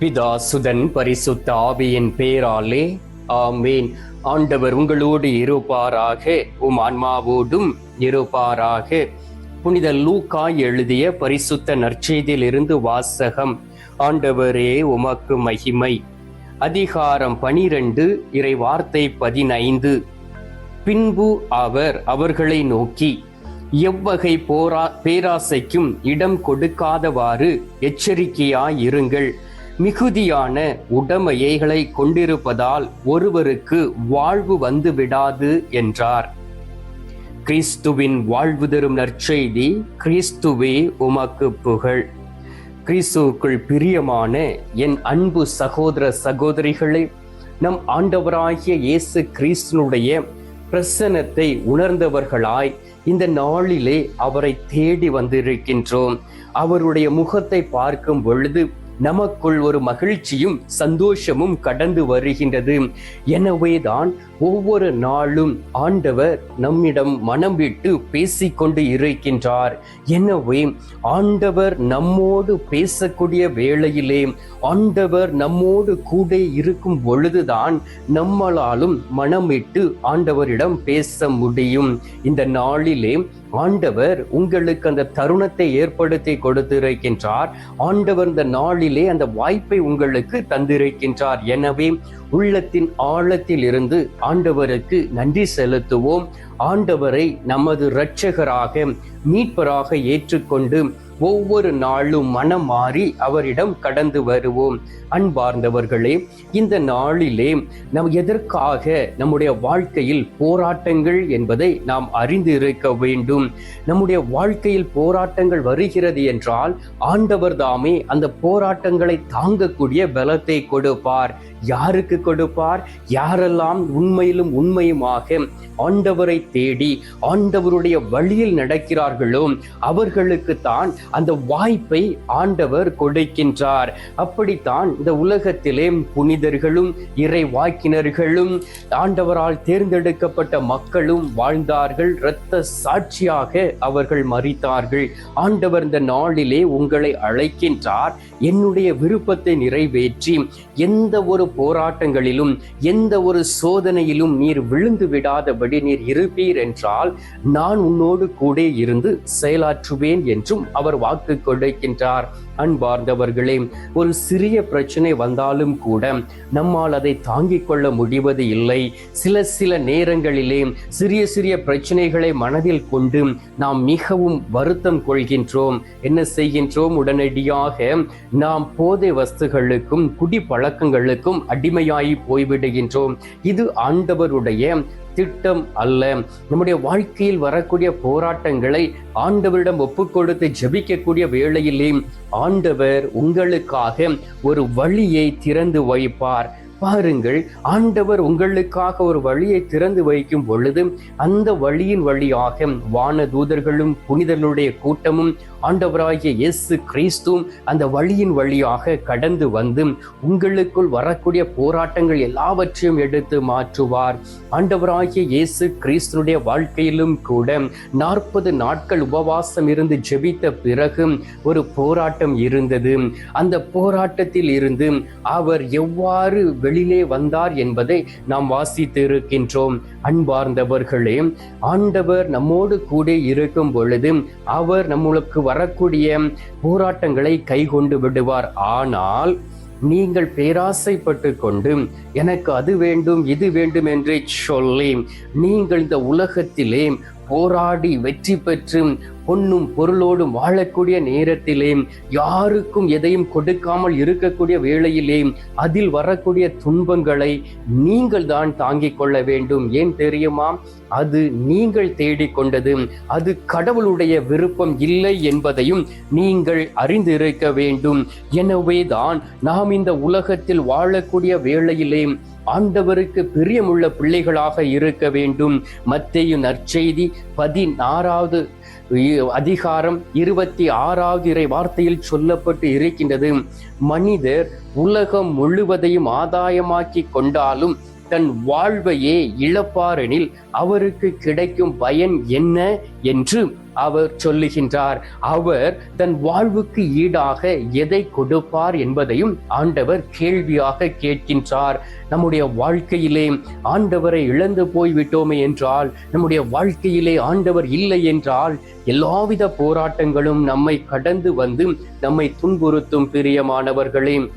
பிதா சுதன் பரிசுத்த ஆவியின் பேராலே ஆமேன். ஆண்டவர் உங்களோடு இருப்பாராக உம் ஆன்மாவோடும் இருப்பாராக. புனித லூக்கா எழுதிய பரிசுத்த நற்செய்தியிலிருந்து வாசகம் ஆண்டவரே உமக்கு மகிமை. அதிகாரம் பனிரெண்டு இறை வார்த்தை பதினைந்து. பின்பு அவர் அவர்களை நோக்கி எவ்வகை போரா பேராசைக்கும் இடம் கொடுக்காதவாறு எச்சரிக்கையாயிருங்கள். மிகுதியான உடமையைகளை கொண்டிருப்பதால் ஒருவருக்கு வாழ்வு வந்து விடாது என்றார். கிறிஸ்துவின் வாழ்வு தரும் நற்செய்தி கிறிஸ்துவே உமக்கு புகழ். கிறிஸ்துவுக்குள் பிரியமான என் அன்பு சகோதர சகோதரிகளே நம் ஆண்டவராகிய இயேசு கிறிஸ்தனுடைய பிரசனத்தை உணர்ந்தவர்களாய் இந்த நாளிலே அவரை தேடி வந்திருக்கின்றோம். அவருடைய முகத்தை பார்க்கும் பொழுது நமக்குள் ஒரு மகிழ்ச்சியும் சந்தோஷமும் கடந்து வருகின்றது. எனவேதான் ஒவ்வொரு நாளும் ஆண்டவர் நம்மிடம் மனம் விட்டு பேசிக்கொண்டு இருக்கின்றார். எனவே ஆண்டவர் நம்மோடு பேசக்கூடிய வேளையிலே ஆண்டவர் நம்மோடு கூட இருக்கும் பொழுதுதான் நம்மளாலும் மனம் விட்டு ஆண்டவரிடம் பேச முடியும். இந்த நாளிலே ஆண்டவர் உங்களுக்கு அந்த தருணத்தை ஏற்படுத்தி கொடுத்திருக்கின்றார். ஆண்டவர் இந்த நாளில் அந்த வாய்ப்பை உங்களுக்கு தந்திருக்கின்றார். எனவே உள்ளத்தின் ஆழத்தில் இருந்து ஆண்டவருக்கு நன்றி செலுத்துவோம். ஆண்டவரை நமது இரட்சகராக மீட்பராக ஏற்றுக்கொண்டு ஒவ்வொரு நாளும் மனம் மாறி அவரிடம் கடந்து வருவோம். அன்பார்ந்தவர்களே இந்த நாளிலே நம் எதற்காக நம்முடைய வாழ்க்கையில் போராட்டங்கள் என்பதை நாம் அறிந்து இருக்க வேண்டும். நம்முடைய வாழ்க்கையில் போராட்டங்கள் வருகிறது என்றால் ஆண்டவர் தாமே அந்த போராட்டங்களை தாங்கக்கூடிய பலத்தை கொடுப்பார். யாருக்கு கொடுப்பார்? யாரெல்லாம் உண்மையிலும் உண்மையுமாக ஆண்டவரை தேடி ஆண்டவருடைய வழியில் நடக்கிறார்களோ அவர்களுக்கு தான் அந்த வாய்ப்பை ஆண்டவர் கொடுக்கின்றார். அப்படித்தான் இந்த உலகத்திலே புனிதர்களும் இறை வாக்கினர்களும் ஆண்டவரால் தேர்ந்தெடுக்கப்பட்ட மக்களும் வாழ்ந்தார்கள். இரத்த சாட்சியாக அவர்கள் மறித்தார்கள் ஆண்டவர் இந்த நாளிலே உங்களை அழைக்கின்றார். என்னுடைய விருப்பத்தை நிறைவேற்றி எந்த ஒரு போராட்டங்களிலும் எந்த ஒரு சோதனையிலும் நீர் விழுந்து விடாதபடி நீர் இருப்பீர் என்றால் நான் உன்னோடு கூட இருந்து செயலாற்றுவேன் என்றும் அவர் வாக்கு கொடுக்கின்றார். அன்பார்ந்தவர்களே ஒரு சிறிய பிரச்சனை வந்தாலும் கூட நம்மால் அதை தாங்கிக் கொள்ள முடிவது இல்லை. சில சில நேரங்களிலே சிறிய சிறிய பிரச்சனைகளை மனதில் கொண்டு நாம் மிகவும் வருத்தம் கொள்கின்றோம். என்ன செய்கின்றோம்? உடனடியாக நாம் போதை வஸ்துகளுக்கும் குடி பழக்கங்களுக்கும் அடிமையாகி போய்விடுகின்றோம். இது ஆண்டவருடைய திட்டம் அல்ல. நம்முடைய வாழ்க்கையில் வரக்கூடிய போராட்டங்களை ஆண்டவரிடம் ஒப்புக்கொடுத்து ஜெபிக்கக்கூடிய வேளையிலே ஆண்டவர் உங்களுக்காக ஒரு வழியை திறந்து வைப்பார். பாருங்கள் ஆண்டவர் உங்களுக்காக ஒரு வழியை திறந்து வைக்கும் பொழுது அந்த வழியின் வழியாக வான தூதர்களும் புனிதர்களுடைய கூட்டமும் ஆண்டவராகிய இயேசு கிறிஸ்துவும் அந்த வழியின் வழியாக கடந்து வந்து உங்களுக்குள் வரக்கூடிய போராட்டங்கள் எல்லாவற்றையும் எடுத்து மாற்றுவார். ஆண்டவராகிய இயேசு கிறிஸ்துடைய வாழ்க்கையிலும் கூட நாற்பது நாட்கள் உபவாசம் இருந்து ஜெபித்த பிறகு ஒரு போராட்டம் இருந்தது. அந்த போராட்டத்தில் இருந்து அவர் எவ்வாறு வெளியிலே வந்தார் என்பதை நாம் வாசித்து இருக்கின்றோம் அன்பார்ந்தவர்களே ஆண்டவர் நம்மோடு கூட இருக்கும் பொழுது அவர் நம்மளுக்கு வரக்கூடிய போராட்டங்களை கைகொண்டு விடுவார். ஆனால் நீங்கள் பேராசைப்பட்டு கொண்டு எனக்கு அது வேண்டும் இது வேண்டும் என்று சொல்லி நீங்கள் இந்த உலகத்திலே போராடி வெற்றி பெற்று பொன்னும் பொருளோடும் வாழக்கூடிய நேரத்திலே யாருக்கும் எதையும் கொடுக்காமல் இருக்கக்கூடிய வேளையிலே அதில் வரக்கூடிய துன்பங்களை நீங்கள் தான் தாங்கிக் கொள்ள வேண்டும். ஏன் தெரியுமா? அது நீங்கள் தேடிக்கொண்டது. அது கடவுளுடைய விருப்பம் இல்லை என்பதையும் நீங்கள் அறிந்திருக்க வேண்டும். எனவே தான் நாம் இந்த உலகத்தில் வாழக்கூடிய வேளையிலே ஆண்டவருக்கு பிரியமுள்ள பிள்ளைகளாக இருக்க வேண்டும். மத்தேயு நற்செய்தி பதினாறாவது அதிகாரம் இருபத்தி ஆறாவது இறை வார்த்தையில் சொல்லப்பட்டு இருக்கின்றது. மனிதர் உலகம் முழுவதையும் ஆதாயமாக்கி கொண்டாலும் தன் வாழ்வையே இழப்பாரெனில் அவருக்கு கிடைக்கும் பயன் என்ன என்று அவர் சொல்லுகின்றார். அவர் தன் வாழ்வுக்கு ஈடாக எதை கொடுப்பார் என்பதையும் ஆண்டவர் கேள்வியாக கேட்கின்றார். நம்முடைய வாழ்க்கையிலே ஆண்டவரை இழந்து போய்விட்டோமே என்றால் நம்முடைய வாழ்க்கையிலே ஆண்டவர் இல்லை என்றால் எல்லாவித போராட்டங்களும் நம்மை கடந்து வந்து நம்மை துன்புறுத்தும் பிரியமானவர்களே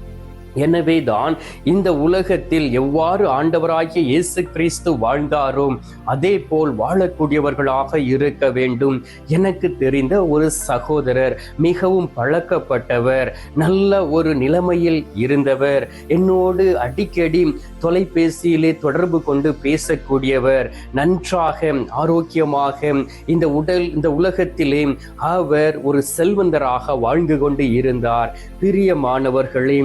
எனவே தான் இந்த உலகத்தில் எவ்வாறு ஆண்டவராகிய இயேசு கிறிஸ்து வாழ்ந்தாரோ அதே போல் வாழக்கூடியவர்களாக இருக்க வேண்டும். எனக்கு தெரிந்த ஒரு சகோதரர் மிகவும் பழக்கப்பட்டவர் நல்ல ஒரு நிலைமையில் இருந்தவர் என்னோடு அடிக்கடி தொலைபேசியிலே தொடர்பு கொண்டு பேசக்கூடியவர் நன்றாக ஆரோக்கியமாக இந்த உடல் இந்த உலகத்திலே அவர் ஒரு செல்வந்தராக வாழ்ந்து கொண்டு இருந்தார். பிரியமானவர்களே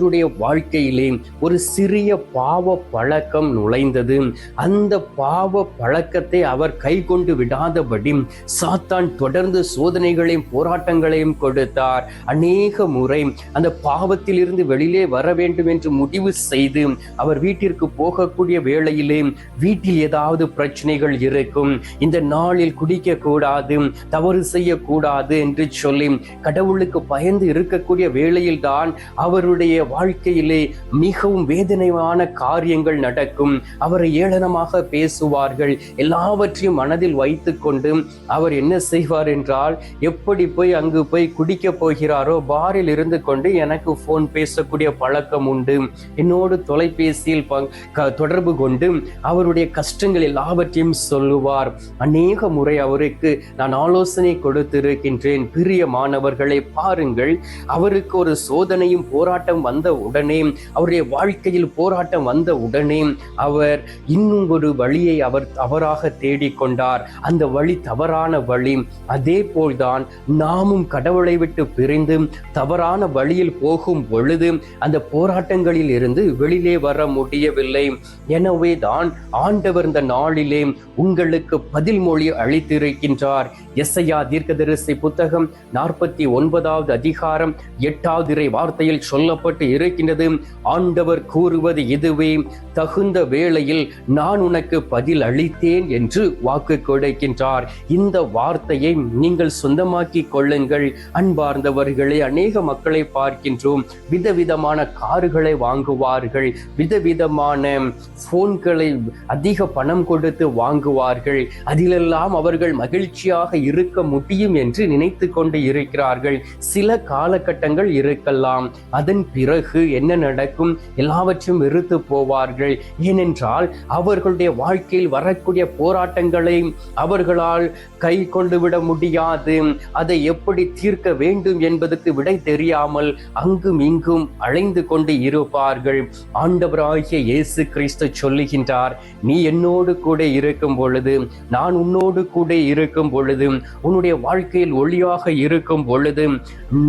அவருடைய வாழ்க்கையிலே ஒரு சிறிய பாவ பழக்கம் நுழைந்தது. அந்த பாவ பழக்கத்தை அவர் கை கொண்டு விடாதபடி சாத்தான் தொடர்ந்து சோதனைகளையும் போராட்டங்களையும் கொடுத்தார். அநேக முறை அந்த பாவத்திலிருந்து வெளியிலே வர வேண்டும் என்று முடிவு செய்து அவர் வீட்டிற்கு போகக்கூடிய வேளையிலே வீட்டில் ஏதாவது பிரச்சனைகள் இருக்கும். இந்த நாளில் குடிக்க கூடாது தவறு செய்யக்கூடாது என்று சொல்லி கடவுளுக்கு பயந்து இருக்கக்கூடிய வேளையில் தான் அவருடைய அவருடைய வாழ்க்கையிலே மிகவும் வேதனையான காரியங்கள் நடக்கும். அவரை ஏளனமாக பேசுவார்கள். எல்லாவற்றையும் மனதில் வைத்துக்கொண்டு அவர் என்ன செய்வார் என்றால் எப்படி போய் அங்கு போய் குடிக்க போகிறாரோ பாரில் இருந்து கொண்டு எனக்கு போன் பேசக்கூடிய பழக்கம் உண்டு. என்னோடு தொலைபேசியில் தொடர்பு கொண்டு அவருடைய கஷ்டங்கள் எல்லாவற்றையும் சொல்லுவார். அநேக முறை அவருக்கு நான் ஆலோசனை கொடுத்திருக்கின்றேன். பிரிய மாணவர்களை பாருங்கள். அவருக்கு ஒரு சோதனையும் போராட்டம் வந்த உடனே அவருடைய வாழ்க்கையில் போராட்டம் வந்த உடனே அவர் இன்னும் ஒரு வழியை அவர் தவறாக தேடிக்கொண்டார் அந்த வழி தவறான வழி அதே போல்தான் நாமும் கடவுளை விட்டு பிரிந்து தவறான வழியில் போகும் பொழுது அந்த போராட்டங்களில் இருந்து வெளியிலே வர முடியவில்லை. எனவே தான் ஆண்டவர் இந்த நாளிலே உங்களுக்கு பதில் மொழி அளித்திருக்கின்றார். எஸ்ஐயா தீர்க்கதரிசி புத்தகம் நாற்பத்தி ஒன்பதாவது அதிகாரம் எட்டாவது இறை வார்த்தையில் சொல்லப்பட்டு இருக்கின்றது. ஆண்டவர் கூறுவது இதுவே தகுந்த வேளையில் நான் உனக்கு பதில் அளித்தேன் என்று வாக்கு கொடுக்கின்றார். இந்த வார்த்தையை நீங்கள் சொந்தமாக்கிக் கொள்ளுங்கள். அன்பார்ந்தவர்களே அநேக மக்களை பார்க்கின்றோம். விதவிதமான கார்களை வாங்குவார்கள். விதவிதமான போன்களை அதிக பணம் கொடுத்து வாங்குவார்கள். அதிலெல்லாம் அவர்கள் மகிழ்ச்சியாக இருக்க முடியும் என்று நினைத்து கொண்டு இருக்கிறார்கள். சில காலகட்டங்கள் இருக்கலாம். அதன் பிற பிறகு என்ன நடக்கும்? எல்லாவற்றையும் வெறுத்து போவார்கள். ஏனென்றால் அவர்களுடைய வாழ்க்கையில் வரக்கூடிய போராட்டங்களை அவர்களால் கை கொண்டு விட முடியாது. அதை எப்படி தீர்க்க வேண்டும் என்பதற்கு விடை தெரியாமல் அங்கும் இங்கும் அலைந்து கொண்டு இருப்பார்கள். ஆண்டவராகிய இயேசு கிறிஸ்து சொல்லுகின்றார் நீ என்னோடு கூட இருக்கும் பொழுது நான் உன்னோடு கூட இருக்கும் பொழுது உன்னுடைய வாழ்க்கையில் ஒளியாக இருக்கும் பொழுது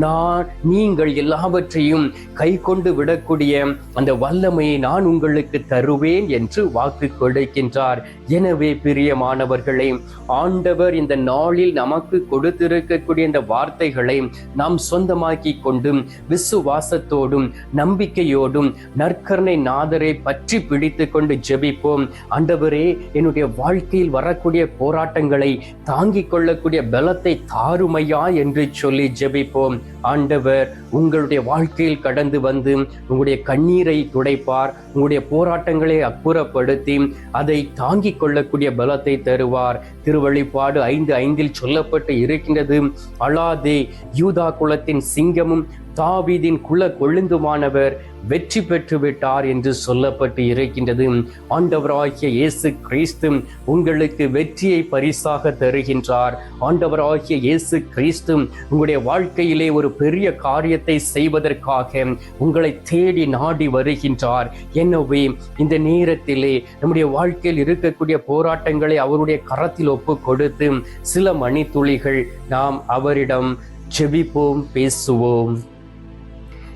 நான் நீங்கள் எல்லாவற்றையும் கை கை கொண்டு விடக்கூடிய அந்த வல்லமையை நான் உங்களுக்கு தருவேன் என்று வாக்கு கொடுக்கின்றார். எனவே பிரியமானவர்களே ஆண்டவர் இந்த நாளில் நமக்கு கொடுத்திருக்கக்கூடிய இந்த வார்த்தைகளை நாம் சொந்தமாக்கி கொண்டும் விசுவாசத்தோடும் நம்பிக்கையோடும் நற்கரணை நாதரை பற்றி பிடித்து கொண்டு ஜெபிப்போம். ஆண்டவரே என்னுடைய வாழ்க்கையில் வரக்கூடிய போராட்டங்களை தாங்கிக் கொள்ளக்கூடிய பலத்தை தாருமையா என்று சொல்லி ஜெபிப்போம். ஆண்டவர் உங்களுடைய வாழ்க்கையில் கடந்து வந்து உங்களுடைய கண்ணீரை துடைப்பார் உங்களுடைய போராட்டங்களை அப்புறப்படுத்தி அதை தாங்கிக் கொள்ளக்கூடிய பலத்தை தருவார். திருவழிப்பாடு ஐந்து ஐந்தில் சொல்லப்பட்டு இருக்கின்றது அழாதே யூதா குலத்தின் சிங்கமும் தாவீதின் குல கொழுந்துமானவர் வெற்றி பெற்று விட்டார் என்று சொல்லப்பட்டு இருக்கின்றது ஆண்டவராகிய இயேசு கிறிஸ்து உங்களுக்கு வெற்றியை பரிசாக தருகின்றார். ஆண்டவராகிய இயேசு கிறிஸ்து உங்களுடைய வாழ்க்கையிலே ஒரு பெரிய காரியத்தை செய்வதற்காக உங்களை தேடி நாடி வருகின்றார். எனவே இந்த நேரத்திலே நம்முடைய வாழ்க்கையில் இருக்கக்கூடிய போராட்டங்களை அவருடைய கரத்தில் ஒப்பு கொடுத்து சில மணித்துளிகள் நாம் அவரிடம் செபிப்போம் பேசுவோம்.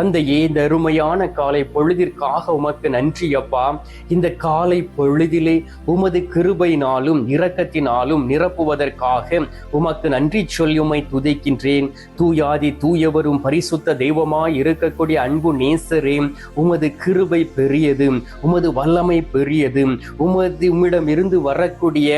தந்தையே இந்த அருமையான காலை பொழுதிற்காக உமக்கு நன்றி அப்பா. இந்த காலை பொழுதிலே உமது கிருபையினாலும் இரக்கத்தினாலும் நிரப்புவதற்காக உமக்கு நன்றி சொல்லி உம்மை துதைக்கின்றேன். தூயாதி தூயவரும் பரிசுத்த தெய்வமாய் இருக்கக்கூடிய அன்பு நேசரே உமது கிருபை பெரியது உமது வல்லமை பெரியது உமது உம்மிடம் இருந்து வரக்கூடிய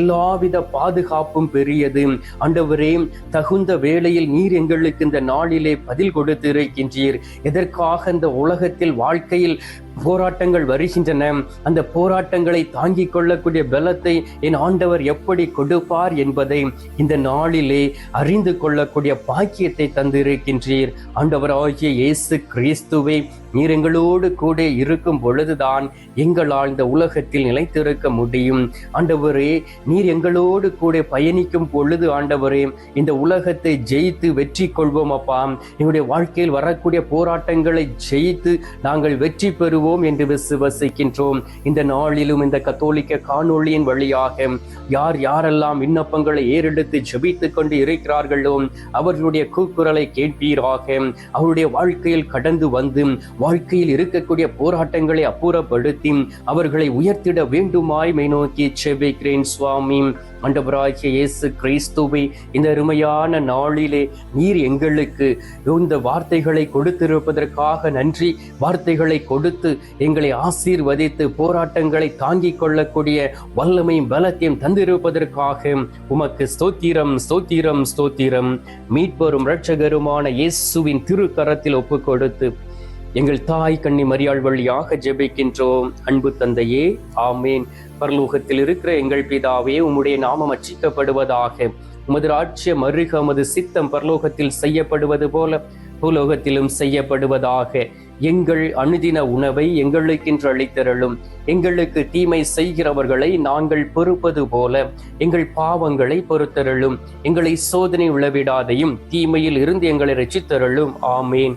எல்லாவித பாதுகாப்பும் பெரியது. ஆண்டவரே தகுந்த வேளையில் நீர் எங்களுக்கு இந்த நாளிலே பதில் கொடுத்து இருக்கின்றீர் எதற்காக இந்த உலகத்தில் வாழ்க்கையில் போராட்டங்கள் வருகின்றன. அந்த போராட்டங்களை தாங்கிக் கொள்ளக்கூடிய பலத்தை என் ஆண்டவர் எப்படி கொடுப்பார் என்பதை இந்த நாளிலே அறிந்து கொள்ளக்கூடிய பாக்கியத்தை தந்திருக்கின்றீர். ஆண்டவர் ஆகிய இயேசு கிறிஸ்துவை நீர் எங்களோடு கூட இருக்கும் பொழுதுதான் எங்களால் இந்த உலகத்தில் நிலைத்திருக்க முடியும். ஆண்டவரே நீர் எங்களோடு கூட பயணிக்கும் பொழுது ஆண்டவரே இந்த உலகத்தை ஜெயித்து வெற்றி கொள்வோம் அப்பா. எங்களுடைய வாழ்க்கையில் வரக்கூடிய போராட்டங்களை ஜெயித்து நாங்கள் வெற்றி பெறுவோம். என்று விசுவசிக்கின்றோம் இந்த நாளிலும் இந்த கத்தோலிக்க காணொளியின் வழியாக யார் யாரெல்லாம் விண்ணப்பங்களை ஏறெடுத்து ஜெபித்துக் கொண்டு இருக்கிறார்களோ அவர்களுடைய கூக்குரலை கேட்பீராக. அவருடைய வாழ்க்கையில் கடந்து வந்து வாழ்க்கையில் இருக்கக்கூடிய போராட்டங்களை அப்புறப்படுத்தி அவர்களை உயர்த்திட வேண்டுமாய் மை நோக்கி செபிக்கிறேன் சுவாமி. ஆண்டவராகிய இயேசு கிறிஸ்துவை இந்த அருமையான நாளிலே நீர் எங்களுக்கு இந்த வார்த்தைகளை கொடுத்திருப்பதற்காக நன்றி. வார்த்தைகளை கொடுத்து எங்களை ஆசீர்வதித்து போராட்டங்களை தாங்கிக் கொள்ளக்கூடிய வல்லமையும் பலத்தையும் தந்திருப்பதற்காக உமக்கு ஸ்தோத்திரம் ஸ்தோத்திரம் ஸ்தோத்திரம். மீட்பெரும் இரட்சகருமான இயேசுவின் திருக்கரத்தில் ஒப்புக்கொடுத்து எங்கள் தாய் கண்ணி மரியாள் வழியாக ஜெபிக்கின்றோம். அன்பு தந்தையே ஆமேன். பரலோகத்தில் இருக்கிற எங்கள் பிதாவே உம்முடைய நாமம் அச்சிக்கப்படுவதாக. உமது ராட்சிய மருக உமது சித்தம் பரலோகத்தில் செய்யப்படுவது போல பூலோகத்திலும் செய்யப்படுவதாக. எங்கள் அனுதின உணவை எங்களுக்கென்று அளித்தருளும். எங்களுக்கு தீமை செய்கிறவர்களை நாங்கள் பொறுப்பது போல எங்கள் பாவங்களை பொறுத்தருளும். எங்களை சோதனை உளவிடாதையும் தீமையில் இருந்து எங்களை ரசித்தருளும் ஆமேன்.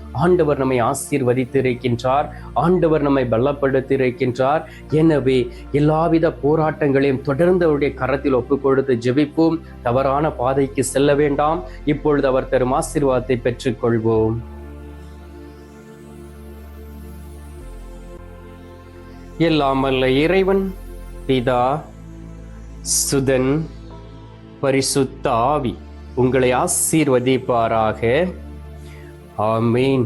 ஆண்டவர் நம்மை ஆசீர்வதித்திருக்கின்றார் ஆண்டவர் நம்மை பலப்படுத்தியிருக்கின்றார். எனவே எல்லாவித போராட்டங்களையும் தொடர்ந்து அவருடைய கரத்தில் ஒப்புக் கொடுத்து ஜெபிப்போம். தவறான பாதைக்கு செல்ல வேண்டாம். இப்பொழுது அவர் தரும் ஆசீர்வாதத்தை பெற்றுக்கொள்வோம். எல்லாம் அல்ல இறைவன் பிதா சுதன் பரிசுத்த ஆவி உங்களை ஆசீர்வதிப்பாராக. ஆமீன்